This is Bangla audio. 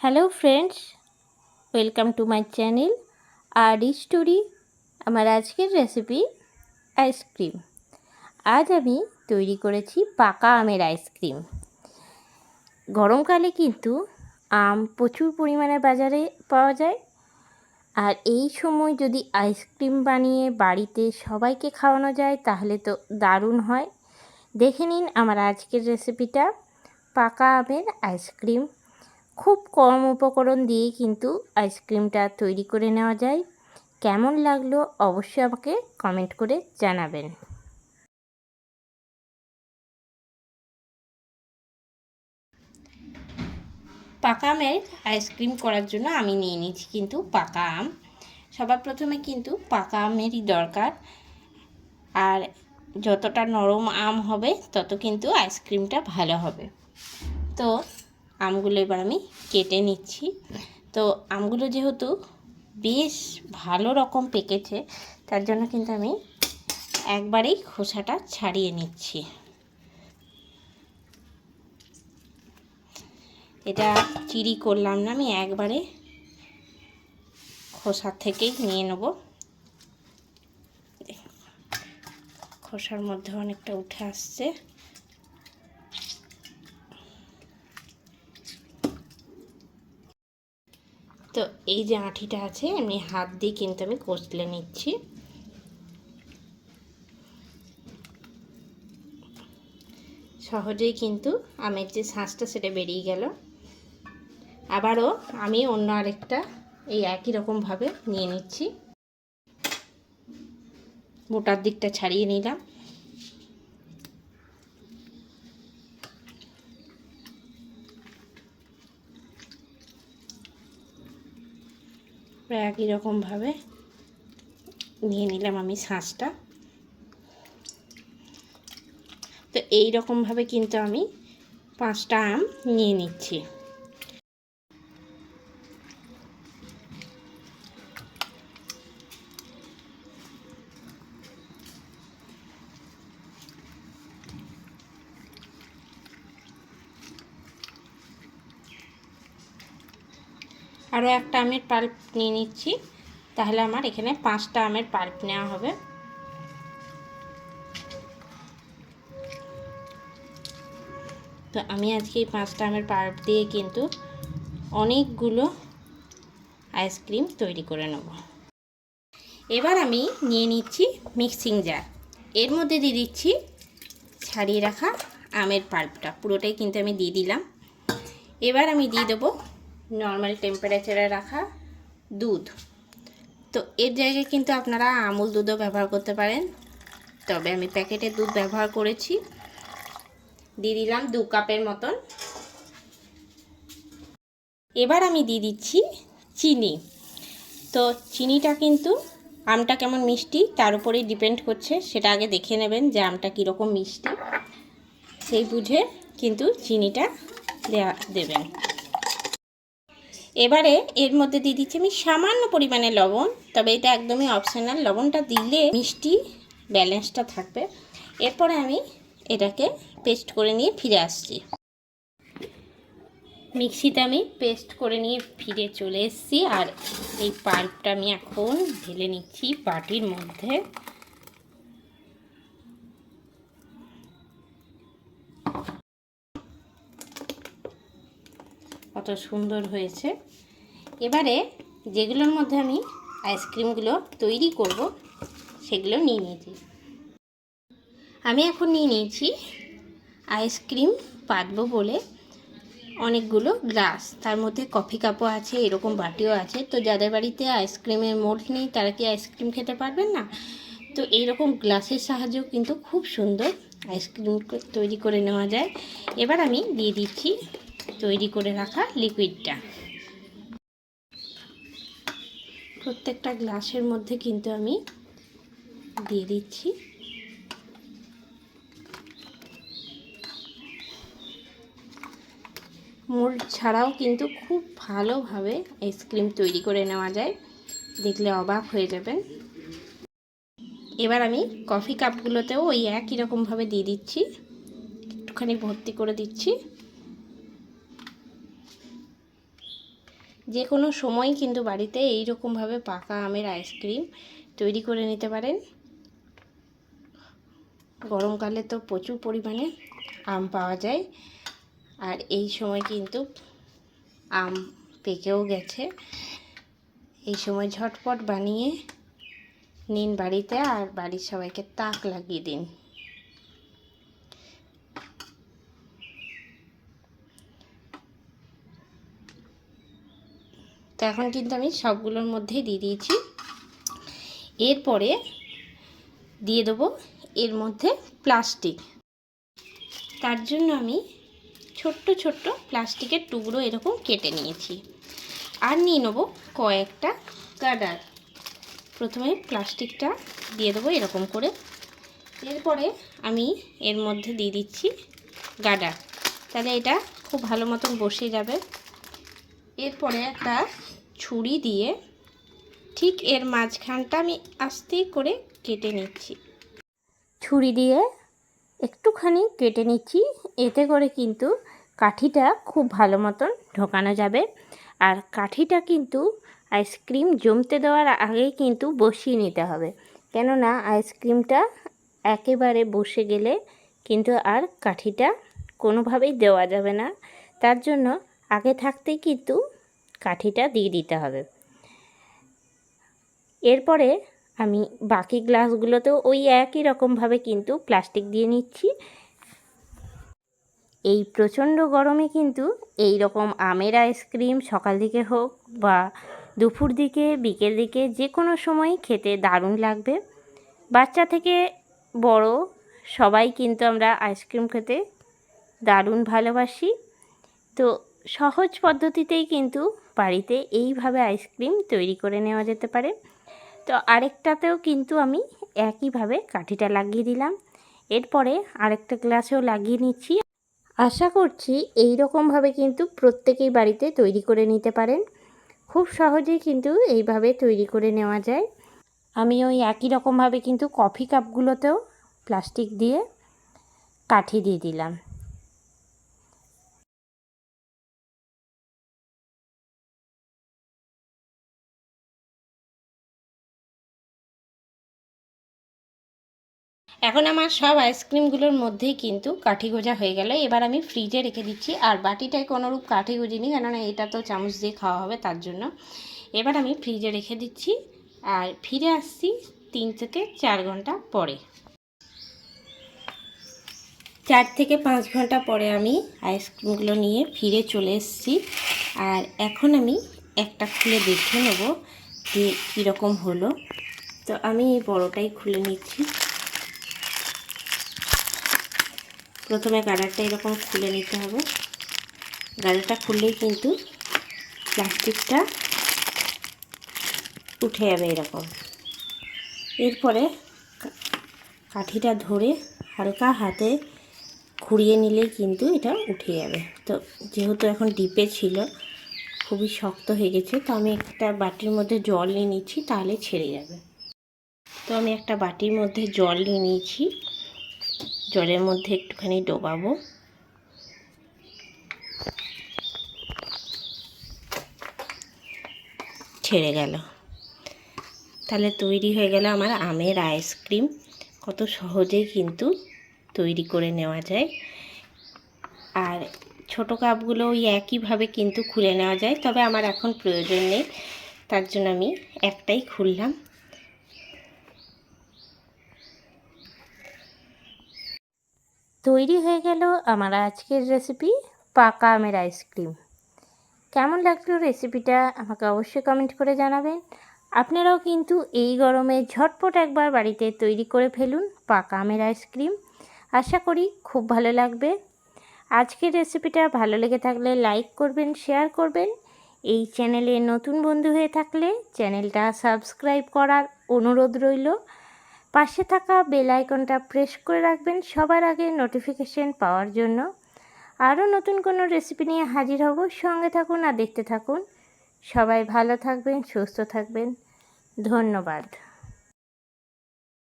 Hello friends welcome to my channel R story আমার আজকের রেসিপি আইসক্রিম আজ আমি তৈরি করেছি পাকা আমের আইসক্রিম গরমকালে কিন্তু আম প্রচুর পরিমাণে বাজারে পাওয়া যায়। আর এই সময় যদি আইসক্রিম বানিয়ে বাড়িতে সবাইকে খাওয়ানো যায়, তাহলে তো দারুণ হয়। দেখে নিন আমার আজকের রেসিপিটা পাকা আমের আইসক্রিম খুব কম উপকরণ দিয়ে কিন্তু আইসক্রিমটা তৈরি করে নেওয়া যায়। কেমন লাগল অবশ্যই আমাকে কমেন্ট করে জানাবেন। পাকা আমের আইসক্রিম করার জন্য আমি নিয়ে নিচ্ছি কিন্তু পাকা আম। সবার প্রথমে কিন্তু পাকা আমেরই দরকার। আর যতটা নরম আম হবে, তত কিন্তু আইসক্রিমটা ভালো হবে। তো আমগুলো এবার আমি কেটে নিচ্ছি। তো আমগুলো যেহেতু বেশ ভালো রকম পেকেছে, তার জন্য কিন্তু আমি একবারেই খোসাটা ছাড়িয়ে নিচ্ছি। এটা চিরি করলাম না, আমি একবারে খোসার থেকেই নিয়ে নেব। খোসার মধ্যে অনেকটা উঠে আসছে তো এই যে আঁঠিটা আছে, এমনি হাত দিয়ে কিন্তু আমি কষলে নিচ্ছি। সহজেই কিন্তু আমের যে শাঁসটা সেটা বেরিয়ে গেল। আবারও আমি অন্য আরেকটা এই একই রকমভাবে নিয়ে নিচ্ছি। মোটার দিকটা ছাড়িয়ে নিলাম। একই রকমভাবে নিয়ে নিলাম আমি শাঁসটা তো এই রকমভাবে কিন্তু আমি পাঁচটা আম নিয়ে নিচ্ছি। আরও একটা আমের পাল্প নিয়ে নিচ্ছি। তাহলে আমার এখানে পাঁচটা আমের পাল্প নেওয়া হবে। তো আমি আজকে এই পাঁচটা আমের পাল্প দিয়ে কিন্তু অনেকগুলো আইসক্রিম তৈরি করে নেব। এবার আমি নিয়ে নিচ্ছি মিক্সিং জার এর মধ্যে দিয়ে দিচ্ছি ছাড়িয়ে রাখা আমের পাল্পটা। পুরোটাই কিন্তু আমি দিয়ে দিলাম। এবার আমি দিয়ে দেবো নর্মাল টেম্পারেচারে রাখা দুধ। তো এর জায়গায় কিন্তু আপনারা আমুল দুধও ব্যবহার করতে পারেন। তবে আমি প্যাকেটের দুধ ব্যবহার করেছি। দিয়ে দিলাম দু কাপের মতন। এবার আমি দিয়ে দিচ্ছি চিনি। তো চিনিটা কিন্তু আমটা কেমন মিষ্টি তার উপরেই ডিপেন্ড করছে, সেটা আগে দেখে নেবেন যে আমটা কীরকম মিষ্টি। সেই বুঝে কিন্তু চিনিটা দেওয়া দেবেন। এবারে এর মধ্যে দিয়ে দিচ্ছি আমি সামান্য পরিমাণে লবণ, তবে এটা একদমই অপশনাল লবণটা দিলে মিষ্টি ব্যালেন্সটা থাকবে। এরপরে আমি এটাকে পেস্ট করে নিয়ে ফিরে আসছি। মিক্সিতে আমি পেস্ট করে নিয়ে ফিরে চলে এসেছি, আর এই পাল্পটা আমি এখন ঢেলে নিচ্ছি বাটির মধ্যে। কত সুন্দর হয়েছে। এবারে যেগুলোর মধ্যে আমি আইসক্রিমগুলো তৈরি করব, সেগুলো নিয়ে নিয়েছি। আমি এখন নিয়ে নিয়েছি আইসক্রিম পাতবো বলে অনেকগুলো গ্লাস। তার মধ্যে কফি কাপও আছে, এরকম বাটিও আছে। তো যাদের বাড়িতে আইসক্রিমের মোল্ড নেই, তারা কি আইসক্রিম খেতে পারবেন না? তো এইরকম গ্লাসের সাহায্যেও কিন্তু খুব সুন্দর আইসক্রিম তৈরি করে নেওয়া যায়। এবার আমি দিয়ে দিচ্ছি তৈরি করে রাখা লিকুইডটা প্রত্যেকটা গ্লাসের মধ্যে কিন্তু আমি দিয়ে দিচ্ছি। মোল্ড ছাড়াও কিন্তু খুব ভালোভাবে আইসক্রিম তৈরি করে নেওয়া যায়। দেখলে অবাক হয়ে যাবেন। এবার আমি কফি কাপগুলোতেও ওই একই রকমভাবে দিয়ে দিচ্ছি। একটুখানি ভর্তি করে দিচ্ছি। যে কোনো সময় কিন্তু বাড়িতে এই রকমভাবে পাকা আমের আইসক্রিম তৈরি করে নিতে পারেন। গরমকালে তো প্রচুর পরিমাণে আম পাওয়া যায়। আর এই সময় কিন্তু আম পেকেও গেছে। এই সময় ঝটপট বানিয়ে নিন বাড়িতে আর বাড়ির সবাইকে তাক লাগিয়ে দিন। এখন কিন্তু আমি সবগুলোর মধ্যেই দিয়ে দিয়েছি। এরপরে দিয়ে দেবো এর মধ্যে প্লাস্টিক। তার জন্য আমি ছোট্ট ছোট্ট প্লাস্টিকের টুকরো এরকম কেটে নিয়েছি। আর নিয়ে নেব কয়েকটা গার্ডার প্রথমে প্লাস্টিকটা দিয়ে দেবো এরকম করে। এরপরে আমি এর মধ্যে দিয়ে দিচ্ছি গার্ডার তাহলে এটা খুব ভালো মতন বসে যাবে। এরপরে একটা ছুরি দিয়ে ঠিক এর মাঝখানটা আমি আস্তে করে কেটে নিচ্ছি। ছুরি দিয়ে একটুখানি কেটে নিচ্ছি, এতে করে কিন্তু কাঠিটা খুব ভালো মতন ঢোকানো যাবে। আর কাঠিটা কিন্তু আইসক্রিম জমতে দেওয়ার আগেই কিন্তু বসিয়ে নিতে হবে। কেননা আইসক্রিমটা একেবারে বসে গেলে কিন্তু আর কাঠিটা কোনোভাবেই দেওয়া যাবে না। তার জন্য আগে থাকতেই কিন্তু কাঠিটা দিয়ে দিতে হবে। এরপরে আমি বাকি গ্লাসগুলোতেও ওই একই রকমভাবে কিন্তু প্লাস্টিক দিয়ে নিচ্ছি। এই প্রচণ্ড গরমে কিন্তু এই রকম আমের আইসক্রিম সকাল দিকে হোক বা দুপুর দিকে, বিকেল দিকে যে কোনো সময় খেতে দারুণ লাগবে। বাচ্চা থেকে বড় সবাই কিন্তু আমরা আইসক্রিম খেতে দারুণ ভালোবাসি। তো সহজ পদ্ধতিতেই কিন্তু বাড়িতে এইভাবে আইসক্রিম তৈরি করে নেওয়া যেতে পারে। তো আরেকটাতেও কিন্তু আমি একইভাবে কাঠিটা লাগিয়ে দিলাম। এরপরে আরেকটা গ্লাসেও লাগিয়ে নিচ্ছি। আশা করছি এই রকমভাবে কিন্তু প্রত্যেকেই বাড়িতে তৈরি করে নিতে পারেন। খুব সহজেই কিন্তু এইভাবে তৈরি করে নেওয়া যায়। আমি ওই একই রকমভাবে কিন্তু কফি কাপগুলোতেও প্লাস্টিক দিয়ে কাঠি দিয়ে দিলাম। এখন আমার সব আইসক্রিমগুলোর মধ্যেই কিন্তু কাঠি গোজা হয়ে গেল। এবার আমি ফ্রিজে রেখে দিচ্ছি। আর বাটিটায় কোনোরূপ কাঠি গুজিনি কেননা এটা তো চামচ দিয়ে খাওয়া হবে তার জন্য। এবার আমি ফ্রিজে রেখে দিচ্ছি। আর ফিরে আসছি তিন থেকে চার ঘণ্টা পরে। চার থেকে পাঁচ ঘণ্টা পরে আমি আইসক্রিমগুলো নিয়ে ফিরে চলে এসেছি। আর এখন আমি একটা খুলে দেখে নেব যে কীরকম হলো। তো আমি এই বড়টাই খুলে নিচ্ছি। প্রথমে গাডারটা এরকম খুলে নিতে হবে। গাডারটা খুললেই কিন্তু প্লাস্টিকটা উঠে যাবে এরকম। এরপরে কাঠিটা ধরে হালকা হাতে খুঁড়িয়ে নিলেই কিন্তু এটা উঠে যাবে। তো যেহেতু এখন ডিপে ছিল, খুবই শক্ত হয়ে গেছে, তো আমি একটা বাটির মধ্যে জল নিয়ে নিচ্ছি, তাহলে ছেড়ে যাবে। তো আমি একটা বাটির মধ্যে জল নিয়ে নিয়েছি। জলের মধ্যে একটুখানি ডোবাবো। ছেড়ে গেল। তাহলে তৈরি হয়ে গেল আমার আমের আইসক্রিম। কত সহজেই কিন্তু তৈরি করে নেওয়া যায়। আর ছোট কাপগুলো ওই একইভাবে কিন্তু খুলে নেওয়া যায়, তবে আমার এখন প্রয়োজন নেই। তার জন্য আমি একটাই খুললাম। তৈরি হয়ে গেল আমার আজকের রেসিপি পাকা আমের আইসক্রিম কেমন লাগল রেসিপিটা আমাকে অবশ্যই কমেন্ট করে জানাবেন। আপনারাও কিন্তু এই গরমে ঝটপট একবার বাড়িতে তৈরি করে ফেলুন পাকা আমের আইসক্রিম আশা করি খুব ভালো লাগবে। আজকের রেসিপিটা ভালো লেগে থাকলে লাইক করবেন শেয়ার করবেন। এই চ্যানেলে নতুন বন্ধু হয়ে থাকলে চ্যানেলটা সাবস্ক্রাইব করার অনুরোধ রইল। পাশে থাকা বেল আইকনটা প্রেস করে রাখবেন সবার আগে নোটিফিকেশন পাওয়ার জন্য। আরও নতুন কোনো রেসিপি নিয়ে হাজির হব, সঙ্গে থাকুন আর দেখতে থাকুন। সবাই ভালো থাকবেন, সুস্থ থাকবেন। ধন্যবাদ।